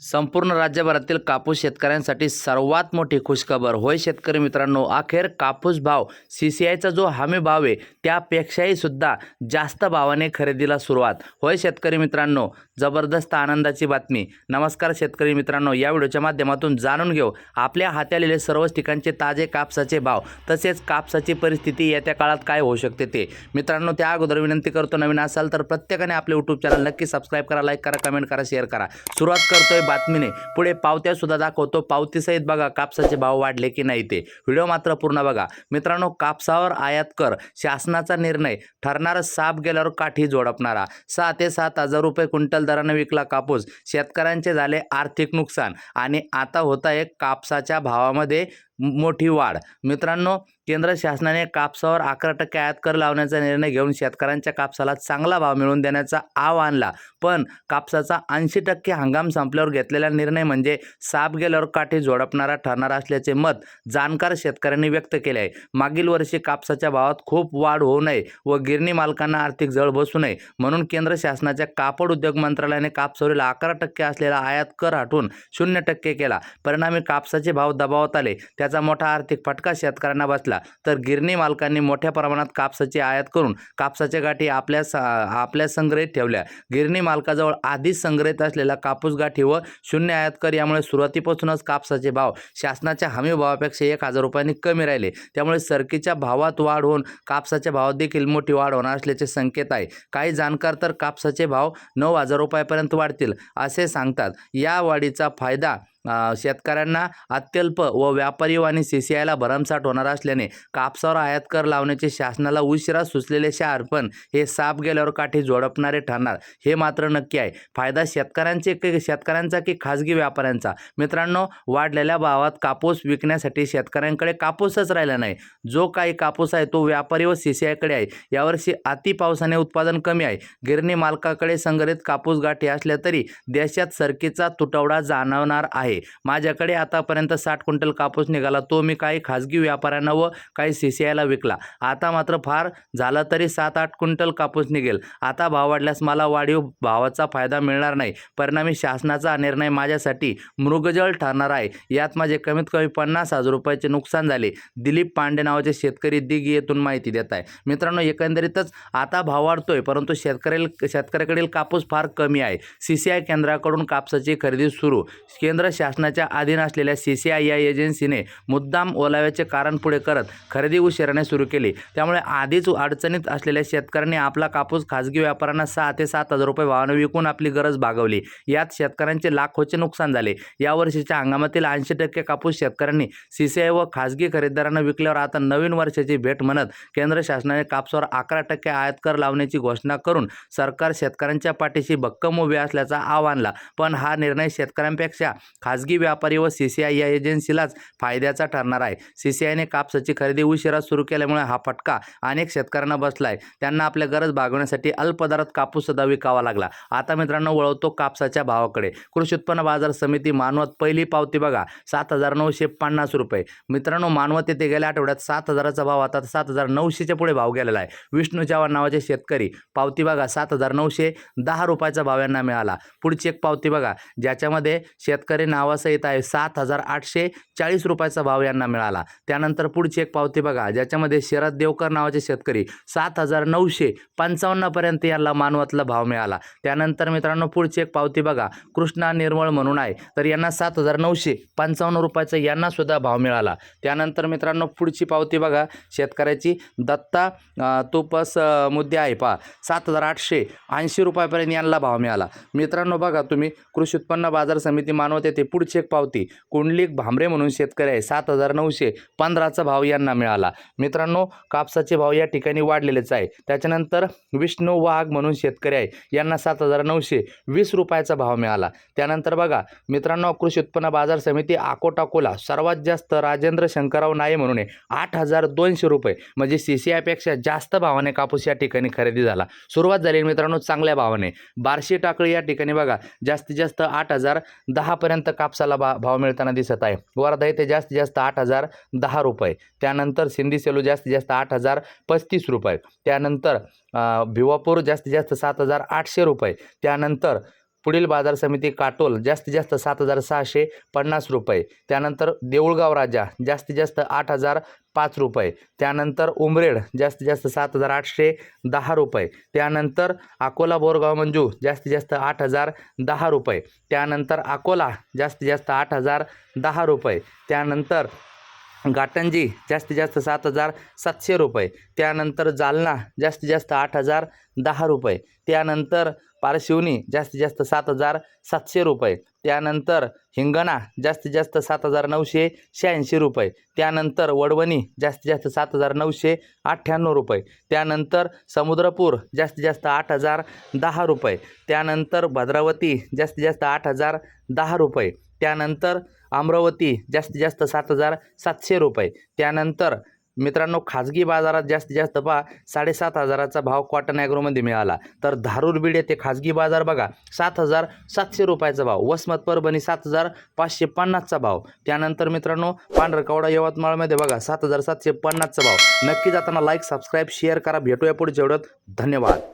संपूर्ण राज्यभरातील कापूस शेतकऱ्यांसाठी सर्वात मोठी खुशखबर. होय शेतकरी मित्रांनो अखेर कापूस भाव सी सी आयचा जो हमी भाव आहे त्यापेक्षाही सुद्धा जास्त भावाने खरेदीला सुरुवात. होय शेतकरी मित्रांनो जबरदस्त आनंदाची बातमी. नमस्कार शेतकरी मित्रांनो या व्हिडिओच्या माध्यमातून जाणून घेऊ. आपल्या हातालेले सर्वच ठिकाणचे ताजे कापसाचे भाव तसेच कापसाची परिस्थिती येत्या काळात काय होऊ शकते ते. मित्रांनो त्या अगोदर विनंती करतो नवीन असाल तर प्रत्येकाने आपले यूट्यूब चॅनल नक्की सबस्क्राईब करा लाईक करा कमेंट करा शेअर करा. सुरुवात करतोय बातमीने पुढे पावत्या सुद्धा दाखवतो. पावतीसहित बघा कापसाचे भाव वाढले की नाही ते. व्हिडिओ मात्र पूर्ण बघा. मित्रांनो कापसावर आयात कर. शासनाचा निर्णय. ठरणार साप गेल्यावर काठी जोडपणारा सहा ते सात हजार रुपये क्विंटल दराने विकला कापूस. शेतकऱ्यांचे झाले आर्थिक नुकसान. आणि आता होत आहे कापसाच्या भावामध्ये मोठी वाढ. मित्रांनो केंद्र शासनाने कापसावर अकरा टक्के आयात कर लावण्याचा निर्णय घेऊन शेतकऱ्यांच्या कापसाला चांगला भाव मिळवून देण्याचा आव आणला पण कापसाचा ऐंशी टक्के हंगाम संपल्यावर घेतलेला निर्णय म्हणजे साप गेल्यावर काठी झोडपणारा ठरणार असल्याचे मत जाणकार शेतकऱ्यांनी व्यक्त केले आहे. मागील वर्षी कापसाच्या भावात खूप वाढ होऊ नये व गिरणी मालकांना आर्थिक जळ बसू नये म्हणून केंद्र शासनाच्या कापड उद्योग मंत्रालयाने कापसावरील अकरा टक्के असलेला आयात कर हटवून शून्य टक्के केला. परिणामी कापसाचे भाव दबावात आले. त्याचा मोठा आर्थिक फटका शेतकऱ्यांना बसला. तर गिरणी मालकांनी मोठ्या प्रमाणात कापसाची आयात करून कापसाच्या गाठी आपल्या आपल्या संग्रहित ठेवल्या. गिरणी मालकाजवळ आधीच संग्रहित असलेला कापूस गाठी व शून्य आयात कर यामुळे सुरुवातीपासूनच कापसाचे भाव शासनाच्या हमी भावापेक्षा एक हजार रुपयांनी कमी राहिले. त्यामुळे सरकीच्या भावात वाढ होऊन कापसाच्या भावात देखील मोठी वाढ होणार असल्याचे संकेत आहे. काही जाणकार तर कापसाचे भाव नऊ हजार रुपयापर्यंत वाढतील असे सांगतात. या वाढीचा फायदा शेतकऱ्यांना अत्यल्प व व्यापारी आणि सी सी आयला भरमसाठ होणार असल्याने कापसावर आयात कर लावण्याचे शासनाला उशिरा सुचलेले शार पण हे साप गेल्यावर काठी जोडपणारे ठरणार हे मात्र नक्की आहे. फायदा शेतकऱ्यांचे की शेतकऱ्यांचा की खाजगी व्यापाऱ्यांचा? मित्रांनो वाढलेल्या भावात कापूस विकण्यासाठी शेतकऱ्यांकडे कापूसच राहिला नाही. जो काही कापूस आहे तो व्यापारी व सी सी आयकडे आहे. यावर्षी अति पावसाने उत्पादन कमी आहे. गिरणी मालकाकडे संग्रहित कापूस गाठी असल्या तरी देशात सरकीचा तुटवडा जाणवणार आहे. माझ्याकडे आतापर्यंत साठ क्विंटल कापूस निघाला तो मी काही खाजगी व्यापाऱ्यांना व काही सी सी आयला विकला. आता मात्र फार झाला तरी सात आठ क्विंटल कापूस निघेल. आता भाव वाढल्यास मला वाढीव भावाचा फायदा मिळणार नाही. परिणामी शासनाचा निर्णय माझ्यासाठी मृगजळ ठरणार आहे. यात माझे कमीत कमी पन्नास हजार रुपयाचे नुकसान झाले. दिलीप पांडे नावाचे शेतकरी दिग येथून माहिती देत आहे. मित्रांनो एकंदरीतच आता भाव वाढतोय परंतु शेतकऱ्याला शेतकऱ्याकडील कापूस फार कमी आहे. सी सी आय केंद्राकडून कापसाची खरेदी सुरू. केंद्र शासनाच्या अधीन असलेल्या सी सी आय या एजन्सीने मुद्दाम ओलाव्याचे कारण पुढे करत खरेदी उशिराने सुरू केली. त्यामुळे आधीच अडचणीत असलेल्या शेतकऱ्यांनी आपला कापूस खाजगी व्यापाऱ्यांना सहा ते सात हजार रुपये भावाने विकून आपली गरज भागवली. यात शेतकऱ्यांचे लाखोचे नुकसान झाले. यावर्षीच्या हंगामातील ऐंशी टक्के कापूस शेतकऱ्यांनी सी सी आय व खाजगी खरेदीदारांना विकल्यावर आता नवीन वर्षाची भेट म्हणत केंद्र शासनाने कापसावर अकरा टक्के आयात कर लावण्याची घोषणा करून सरकार शेतकऱ्यांच्या पाठीशी भक्कम उभे असल्याचा आव आणला पण हा निर्णय शेतकऱ्यांपेक्षा खाजगी व्यापारी व सी सी आय या एजन्सीलाच फायद्याचा ठरणार आहे. सी सी आयने कापसाची खरेदी उशिरा सुरू केल्यामुळे हा फटका अनेक शेतकऱ्यांना बसला आहे त्यांना आपल्या गरज भागवण्यासाठी अल्पदरात कापूस सुद्धा विकावा लागला. आता मित्रांनो वळवतो कापसाच्या भावाकडे. कृषी उत्पन्न बाजार समिती मानवत पहिली पावती बघा. सात हजार नऊशे पन्नास रुपये. मित्रांनो मानवत येथे गेल्या आठवड्यात सात हजाराचा भाव आता सात हजार नऊशेच्या पुढे भाव गेलेला आहे. विष्णू चव्हाण नावाचे शेतकरी पावती बघा. सात हजार नऊशे दहा रुपयाचा भाव यांना मिळाला. पुढची एक पावती बघा. ज्याच्यामध्ये शेतकरी नाव नावासहित आहे. सात हजार आठशे चाळीस रुपयाचा भाव यांना मिळाला. त्यानंतर पुढची एक पावती बघा ज्याच्यामध्ये शरद देवकर नावाचे शेतकरी सात हजार नऊशे पंचावन्नपर्यंत यांना मानवातला भाव मिळाला. त्यानंतर मित्रांनो पुढची एक पावती बघा कृष्णा निर्मळ म्हणून आहे. तर यांना सात हजार नऊशे पंचावन्न रुपयाचा यांना सुद्धा भाव मिळाला. त्यानंतर मित्रांनो पुढची पावती बघा शेतकऱ्याची दत्ता अ, तुपस मुद्दे आहे पहा. सात हजार आठशे ऐंशी रुपयापर्यंत यांना भाव मिळाला. मित्रांनो बघा तुम्ही कृषी उत्पन्न बाजार समिती मानवत येथे पुढची एक पावती. कुंडलिक भांबरे म्हणून शेतकरी आहे. सात हजार नऊशे पंधराचा भाव यांना मिळाला. मित्रांनो कापसाचे भाव या ठिकाणी वाढलेलेच आहे. त्याच्यानंतर विष्णू वाघ म्हणून शेतकरी आहे. यांना सात हजार नऊशे वीस रुपयाचा भाव मिळाला. त्यानंतर बघा मित्रांनो कृषी उत्पन्न बाजार समिती आकोटाकोला सर्वात जास्त राजेंद्र शंकरराव नाये म्हणून आहे. आठ हजार दोनशे रुपये. म्हणजे सी सी आयपेक्षा जास्त भावाने कापूस या ठिकाणी खरेदी झाला. सुरुवात झाली मित्रांनो चांगल्या भावाने. बार्शी टाकळी या ठिकाणी बघा जास्तीत जास्त आठ हजार दहापर्यंत कापसाला भा भाव मिळताना दिसत आहे. वर्धा येथे जास्तीत जास्त आठ हजार दहा रुपये. त्यानंतर सिंधी सेलू जास्तीत जास्त आठ हजार पस्तीस रुपये. त्यानंतर भिवापूर जास्तीत जास्त सात हजार आठशे रुपये. त्यानंतर पुढील बाजार समिती काटोल जास्तीत जास्त सात हजार सहाशे पन्नास रुपये. त्यानंतर देऊळगाव राजा जास्तीत जास्त आठ हजार पाच रुपये. त्यानंतर उमरेड जास्तीत जास्त सात हजार आठशे दहा रुपये. त्यानंतर अकोला बोरगाव मंजू जास्तीत जास्त आठ हजार दहा रुपये. त्यानंतर अकोला जास्तीत जास्त आठ हजार दहा रुपये. त्यानंतर गाटंजी जास्तीत जास्त सात हजार सातशे रुपये. त्यानंतर जालना जास्तीत जास्त आठ हजार दहा रुपये. त्यानंतर पारशिवनी जास्तीत जास्त सात हजार सातशे रुपये. त्यानंतर हिंगणा जास्तीत जास्त सात हजार नऊशे शहाऐंशी रुपये. त्यानंतर वडवणी जास्तीत जास्त सात हजार नऊशे अठ्ठ्याण्णव रुपये. त्यानंतर समुद्रपूर जास्तीत जास्त आठ हजार दहा रुपये. त्यानंतर भद्रावती जास्तीत जास्त आठ हजार दहा रुपये. त्यानंतर अमरावती जास्तीत जास्त सात हजार सातशे रुपये. त्यानंतर मित्रांनो खाजगी बाजारात जास्तीत जास्त पहा साडेसात हजाराचा भाव कॉटन ॲग्रोमध्ये मिळाला. तर धारूर बीड येथे खाजगी बाजार बघा सात हजार सातशे रुपयाचा भाव वसमत परभणी सात हजार पाचशे पन्नासचा भाव. त्यानंतर मित्रांनो पांढरकवडा यवतमाळमध्ये बघा सात हजार सातशे पन्नासचा भाव. नक्की जाताना लाईक सबस्क्राईब शेअर करा. भेटूया पुढे एवढ्यात धन्यवाद.